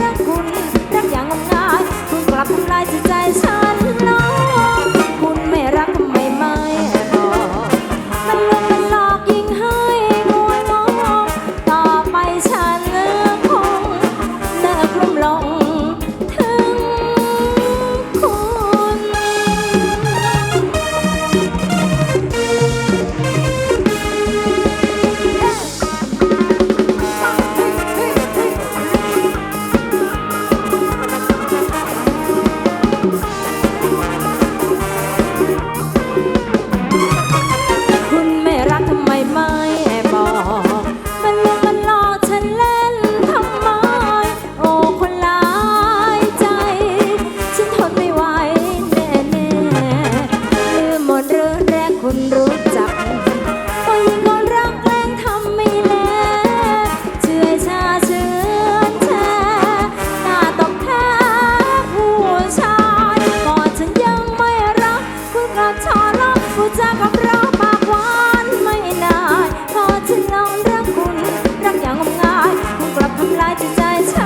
รักคุณ รักอย่างงมงาย คุณกลับทำลายจิตใจฉันแล้ว รู้จักก็ยิ่งโรักแกงทำไม่แลเชื่อชาเชื่อชนาตบแทบผู้ชากอนฉันยังไม่รักคุณรัชอรักผู้จากับเราปากหวานไม่นานพอฉันลองรักคุณรักอย่างงมงายคุณกลับทำลายจิตใจฉัน